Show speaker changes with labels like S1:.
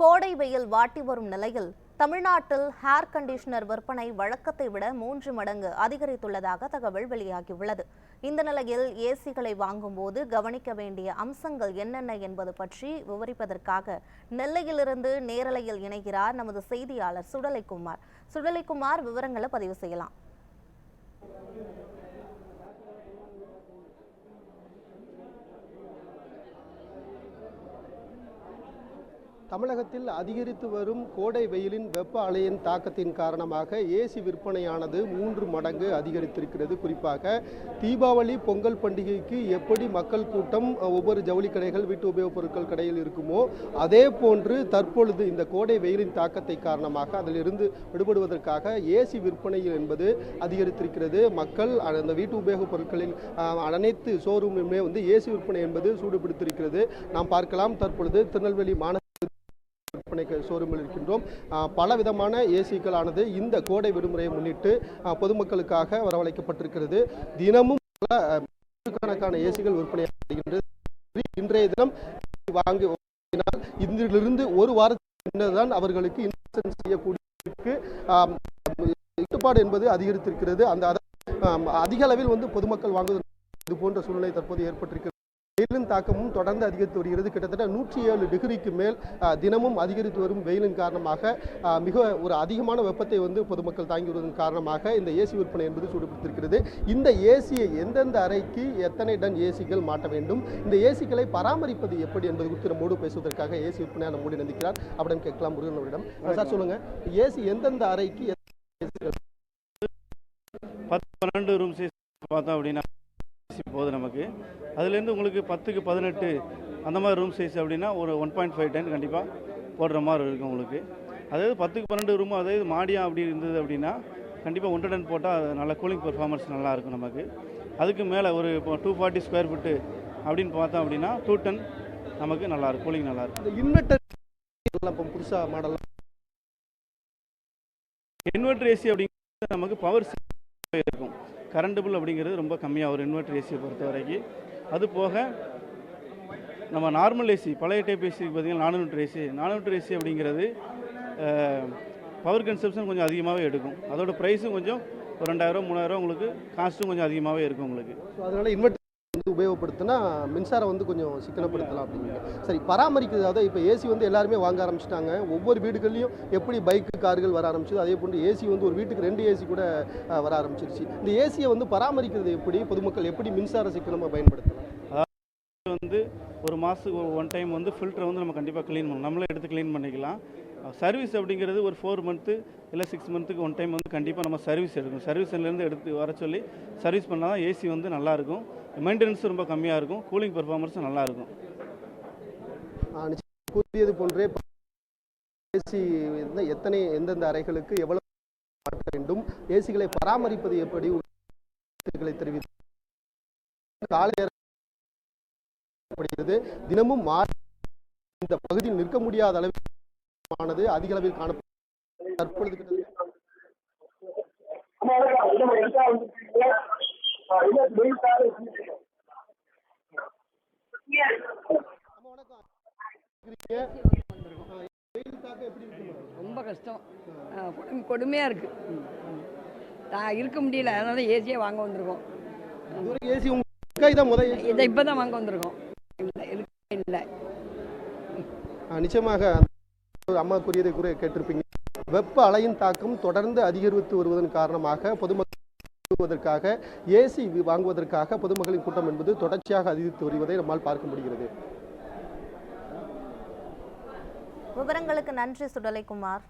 S1: கோடை வெயில் வாட்டி வரும் நிலையில் தமிழ்நாட்டில் ஹேர் கண்டிஷனர் விற்பனை வழக்கத்தை விட மூன்று மடங்கு அதிகரித்துள்ளதாக தகவல் வெளியாகியுள்ளது. இந்த நிலையில் ஏசிகளை வாங்கும்போது கவனிக்க வேண்டிய அம்சங்கள் என்னென்ன என்பது பற்றி விவரிப்பதற்காக நெல்லையிலிருந்து நேரலையில் இணைகிறார் நமது செய்தியாளர் சுடலைக்குமார். சுடலைக்குமார் விவரங்களை பதிவு செய்யலாம்.
S2: தமிழகத்தில் அதிகரித்து வரும் கோடை வெயிலின் வெப்ப அலையின் தாக்கத்தின் காரணமாக ஏசி விற்பனையானது மூன்று மடங்கு அதிகரித்திருக்கிறது. குறிப்பாக தீபாவளி பொங்கல் பண்டிகைக்கு எப்படி மக்கள் கூட்டம் ஒவ்வொரு ஜவுளி கடைகள் வீட்டு உபயோகப் பொருட்கள் கடையில் இருக்குமோ அதே போன்று தற்பொழுது இந்த கோடை வெயிலின் தாக்கத்தை காரணமாக அதிலிருந்து விடுபடுவதற்காக ஏசி விற்பனை என்பது அதிகரித்திருக்கிறது. மக்கள் அந்த வீட்டு உபயோகப் பொருட்களின் அனைத்து ஷோரூமுமே வந்து ஏசி விற்பனை என்பது சூடுபிடித்திருக்கிறது. நாம் பார்க்கலாம் தற்பொழுது திருநெல்வேலி மாநகர விற்பனைக்கு ஷோரூமில் இருக்கின்றோம். பல விதமான ஏசிக்களானது இந்த கோடை விடுமுறையை முன்னிட்டு பொதுமக்களுக்காக வரவழைக்கப்பட்டிருக்கிறது. தினமும் பல ஆஹ், ஏசிகள் விற்பனையாகிறது இன்றைய தினம் வாங்கி வாங்கினால் இதிலிருந்து ஒரு வாரத்துக்கு முன்னர் அவர்களுக்கு இன்சூரன்ஸ் செய்யக்கூடிய ஈடுபாடு என்பது அதிகரித்திருக்கிறது. அந்த அதிக அளவில் வந்து பொதுமக்கள் வாங்குவது இது போன்ற சூழ்நிலை தற்போது ஏற்பட்டிருக்கிறது. வெயிலின் தாக்கமும் தொடர்ந்து அதிகரித்து வருகிறது. கிட்டத்தட்ட நூற்றி ஏழு டிகிரிக்கு மேல் தினமும் அதிகரித்து வரும் வெயிலின் காரணமாக மிக ஒரு அதிகமான வெப்பத்தை வந்து பொதுமக்கள் தாங்கி வருவதன் காரணமாக இந்த ஏசி விற்பனை என்பது சூடுபிடித்திருக்கிறது. இந்த ஏசியை எந்தெந்த அறைக்கு எத்தனை டன் ஏசிகள் மாட்ட வேண்டும்? இந்த ஏசிகளை பராமரிப்பது எப்படி என்பது குறித்து நம்மோடு பேசுவதற்காக ஏசி விற்பனையாக நம்மோடு நினைக்கிறார் அப்படின்னு கேட்கலாம் முருகன் அவரிடம். சார் சொல்லுங்க. ஏசி எந்தெந்த அறைக்கு
S3: பத்து பன்னெண்டு ரூம் சைஸ் பார்த்தோம் அப்படின்னா போகுது நமக்கு. அதுலேருந்து உங்களுக்கு பத்துக்கு பதினெட்டு அந்த மாதிரி ரூம் சைஸ் அப்படின்னா ஒரு ஒன் பாயிண்ட் ஃபைவ் டன் கண்டிப்பாக போடுற மாதிரி இருக்கும் உங்களுக்கு. அதாவது பத்துக்கு பன்னெண்டு ரூம் அதாவது மாடியா அப்படி இருந்தது அப்படின்னா கண்டிப்பாக ஒன்றரை டன் போட்டால் நல்ல கூலிங் பெர்ஃபார்மன்ஸ் நல்லா இருக்கும் நமக்கு. அதுக்கு மேலே ஒரு இப்போ டூ ஃபார்ட்டி ஸ்கொயர் ஃபீட்டு அப்படின்னு பார்த்தோம் அப்படின்னா டூ டன் நமக்கு நல்லா இருக்கும் கூலிங் நல்லா இருக்கும்.
S2: இந்த இன்வெர்டர் இப்போ புதுசாக மாடல்
S3: இன்வெர்டர் ஏசி அப்படிங்கிறது நமக்கு பவர் இருக்கும். கரண்ட் பில் அப்படிங்கிறது ரொம்ப கம்மியாக வரும் இன்வெர்டர் ஏசியை பொறுத்த வரைக்கும். அது போக நம்ம நார்மல் ஏசி பழைய டைப் ஏசி பார்த்தீங்கன்னா நானூற்று ஏசி நானூற்று ஏசி அப்படிங்கிறது பவர் கன்சப்ஷன் கொஞ்சம் அதிகமாகவே எடுக்கும். அதோட ப்ரைஸும் கொஞ்சம் ஒரு ரெண்டாயிரம் மூணாயிரம் உங்களுக்கு காஸ்ட்டும் கொஞ்சம் அதிகமாகவே இருக்கும் உங்களுக்கு.
S2: அதனால் அதனால இன்வெர்டர் வந்து உபயோகப்படுத்தினா மின்சாரம் வந்து கொஞ்சம் சிக்கனப்படுத்தலாம் அப்படிங்க சரி பராமரிக்கிறது அதாவது இப்போ ஏசி வந்து எல்லாருமே வாங்க ஆரம்பிச்சிட்டாங்க. ஒவ்வொரு வீடுகள்லையும் எப்படி பைக்கு கார்கள் வர ஆரம்பிச்சது அதே போன்று ஏசி வந்து ஒரு வீட்டுக்கு ரெண்டு ஏசி கூட வர ஆரம்பிச்சிருச்சு. இந்த ஏசியை வந்து பராமரிக்கிறது எப்படி? பொதுமக்கள் எப்படி மின்சார சிக்கனமாக பயன்படுத்தலாம்?
S3: வந்து ஒரு மாதத்துக்கு ஒன் டைம் வந்து ஃபில்டரை வந்து நம்ம கண்டிப்பாக க்ளீன் பண்ணணும். நம்மளே எடுத்து க்ளீன் பண்ணிக்கலாம். சர்வீஸ் அப்படிங்கிறது ஒரு ஃபோர் மந்த்து இல்லை சிக்ஸ் மந்த்துக்கு ஒன் டைம் வந்து கண்டிப்பாக நம்ம சர்வீஸ் எடுக்கணும். சர்வீஸ்லேருந்து எடுத்து வர சொல்லி சர்வீஸ் பண்ணால் தான் ஏசி வந்து நல்லாயிருக்கும் மெயின்டெனன்ஸும் ரொம்ப கம்மியாக இருக்கும். கூலிங் பெர்ஃபார்மன்ஸும் நல்லாயிருக்கும்
S2: கூறியது போன்றே ஏசி எத்தனை எந்தெந்த அறைகளுக்கு எவ்வளவு மாற்ற வேண்டும் ஏசிகளை பராமரிப்பது எப்படி கருத்துக்களை தெரிவித்து காலை நேரம் தினமும் இந்த பகுதியில் நிற்க முடியாத அளவிலானது அதிக அளவில் காணப்படும் தற்பொழுது இருக்கு
S4: ரொம்ப கஷ்டம். கொடுமை கொடுமையாக இருக்குது நான் இருக்க முடியல. அதனால தான் ஏசியே வாங்க வந்திருக்கோம்.
S2: ஏசி
S4: இதை இப்போ தான் வாங்க வந்திருக்கோம். இல்லை இருக்க
S2: நிச்சயமாக அம்மா கூறியதை கூட கேட்டிருப்பீங்க. வெப்ப அலையின் தாக்கம் தொடர்ந்து அதிகரித்து வருவதன் காரணமாக பொதுமக்கள் ஏசி வாங்குவதற்காக பொதுமக்களின் கூட்டம் என்பது தொடர்ச்சியாக அதிகரித்து வருவதை நம்மால் பார்க்க முடிகிறது.
S1: விவரங்களுக்கு நன்றி சுடலைக்குமார்